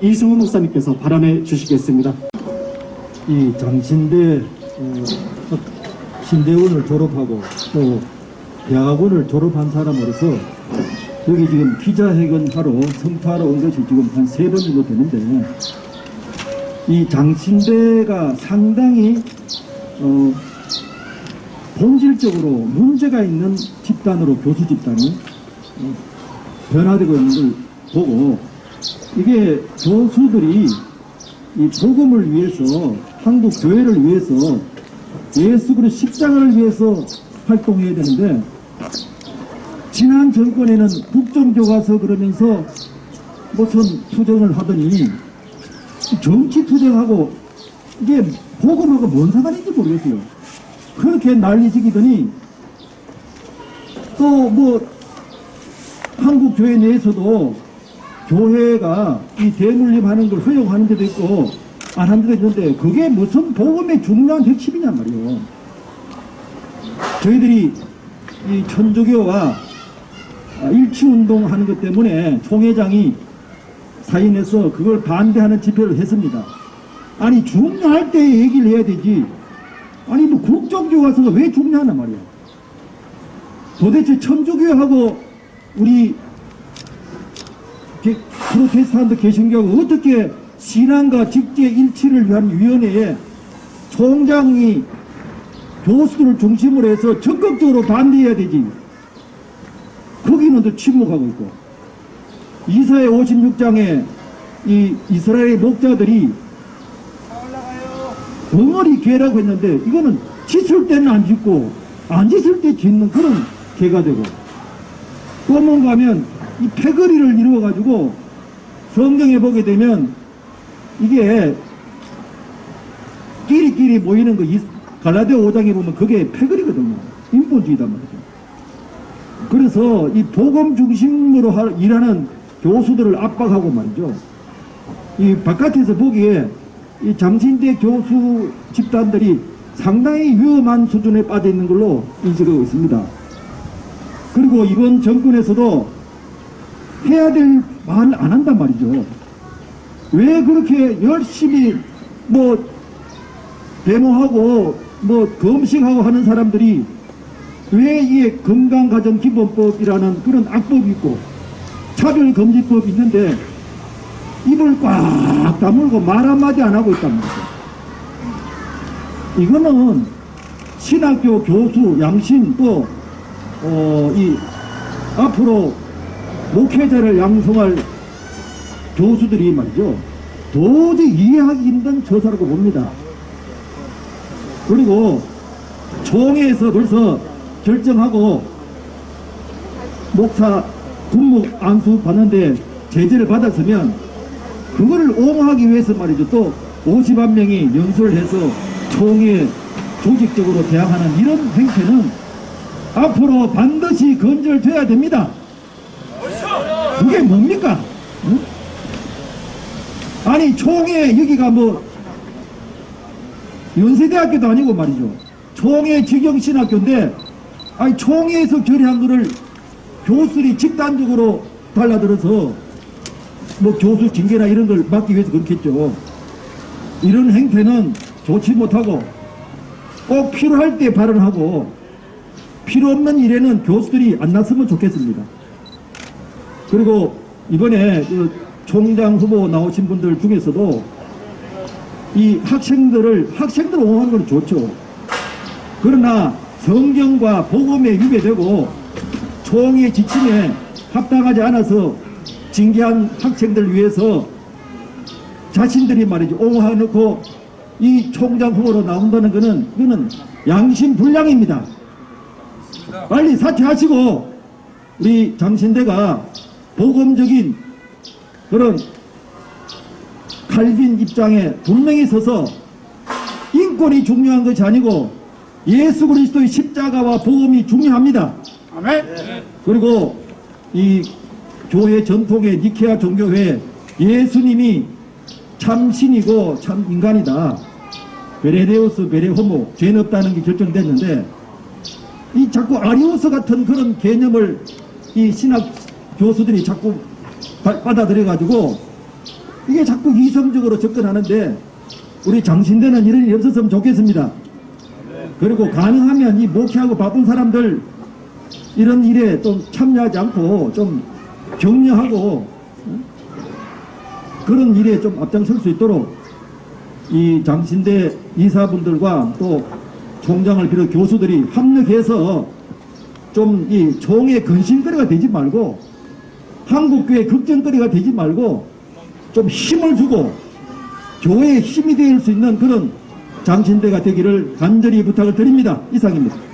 이승우 목사님께서 발언해 주시겠습니다. 이 장신대 어, 신대원을 졸업하고 또 대학원을 졸업한 사람으로서 여기 지금 기자회견하러 성파하러 온 것이 지금 한 세 번 정도 되는데 이 장신대가 상당히 어, 본질적으로 문제가 있는 집단으로 교수 집단이 어, 변화되고 있는 걸 보고 이게 교수들이 이 복음을 위해서 한국 교회를 위해서 예수 그리스도 십자가를 위해서 활동해야 되는데 지난 정권에는 국정교과서 그러면서 무슨 투쟁을 하더니 정치 투쟁하고 이게 복음하고 뭔 상관인지 모르겠어요. 그렇게 난리지기더니 또 뭐 한국 교회 내에서도 교회가 이 대물림하는 걸 허용하는 데도 있고 안 하는 데도 있는데 그게 무슨 복음의 중요한 핵심이냔 말이에요. 저희들이 이 천주교와 일치운동 하는 것 때문에 총회장이 사인해서 그걸 반대하는 집회를 했습니다. 아니 중요할 때 얘기를 해야 되지. 아니 뭐 국정교과서가 왜 중요하나 말이야. 도대체 천주교하고 우리 게- 프로테스탄트 개신교가 어떻게 신앙과 직계 일치를 위한 위원회에 총장이 교수들을 중심으로 해서 적극적으로 반대해야 되지. 거기는 또 침묵하고 있고. 이사의 56장에 이 이스라엘 목자들이 덩어리 개라고 했는데 이거는 짓을 때는 안 짓고 안 짓을 때 짓는 그런 개가 되고 또 뭔가 하면 이 패거리를 이루어가지고 성경에 보게 되면 이게 끼리끼리 모이는 거 이- 갈라디아 5장에 보면 그게 패거리거든요. 인본주의단 말이죠. 그래서 이 복음 중심으로 하- 일하는 교수들을 압박하고 말이죠. 이 바깥에서 보기에 이 장신대 교수 집단들이 상당히 위험한 수준에 빠져 있는 걸로 인식하고 있습니다. 그리고 이번 정권에서도 해야 될말안 한단 말이죠. 왜 그렇게 열심히 뭐 데모하고 뭐 검식하고 하는 사람들이 왜 이게 건강가정기본법이라는 그런 악법이 있고 차별금지법이 있는데 입을 꽉 다물고 말 한마디 안 하고 있단 말이죠. 이거는 신학교 교수, 양신 또, 어, 이, 앞으로 목회자를 양성할 교수들이 말이죠. 도저히 이해하기 힘든 저사라고 봅니다. 그리고 총회에서 벌써 결정하고 목사 군목 안수 받는데 제재를 받았으면 그거를 옹호하기 위해서 말이죠. 또 50만 명이 연수를 해서 총회 조직적으로 대항하는 이런 행태는 앞으로 반드시 건절돼야 됩니다. 그게 뭡니까? 응? 아니 총회 여기가 뭐 연세대학교도 아니고 말이죠. 총회 직영신학교인데 아니 총회에서 결의한 거를 교수들이 집단적으로 달라들어서 뭐 교수 징계나 이런 걸 막기 위해서 그렇겠죠. 이런 행태는 좋지 못하고 꼭 필요할 때 발언하고 필요 없는 일에는 교수들이 안 났으면 좋겠습니다. 그리고 이번에 그 총장 후보 나오신 분들 중에서도 이 학생들을 학생들 옹호하는 건 좋죠. 그러나 성경과 복음에 위배되고 총의 지침에 합당하지 않아서 징계한 학생들을 위해서 자신들이 말이죠 옹호해놓고 이 총장 후보로 나온다는 것은 이거는 양심 불량입니다. 빨리 사퇴하시고 우리 장신대가 복음적인 그런 칼빈 입장에 분명히 서서 인권이 중요한 것이 아니고 예수 그리스도의 십자가와 복음이 중요합니다. 그리고 이 교회 전통의 니케아 종교회 예수님이 참 신이고 참 인간이다. 베레데우스 베레호모 죄는 없다는 게 결정됐는데 이 자꾸 아리우스 같은 그런 개념을 이 신학 교수들이 자꾸 바- 받아들여 가지고 이게 자꾸 이성적으로 접근하는데 우리 장신대는 이런 일이 없었으면 좋겠습니다. 그리고 가능하면 이 목회하고 바쁜 사람들 이런 일에 좀 참여하지 않고 좀 격려하고 어? 그런 일에 좀 앞장설 수 있도록 이 장신대 이사분들과 또 총장을 비롯 교수들이 합력해서 좀 이 총의 근심거리가 되지 말고 한국교회 걱정거리가 되지 말고 좀 힘을 주고 교회에 힘이 될 수 있는 그런 장신대가 되기를 간절히 부탁을 드립니다. 이상입니다.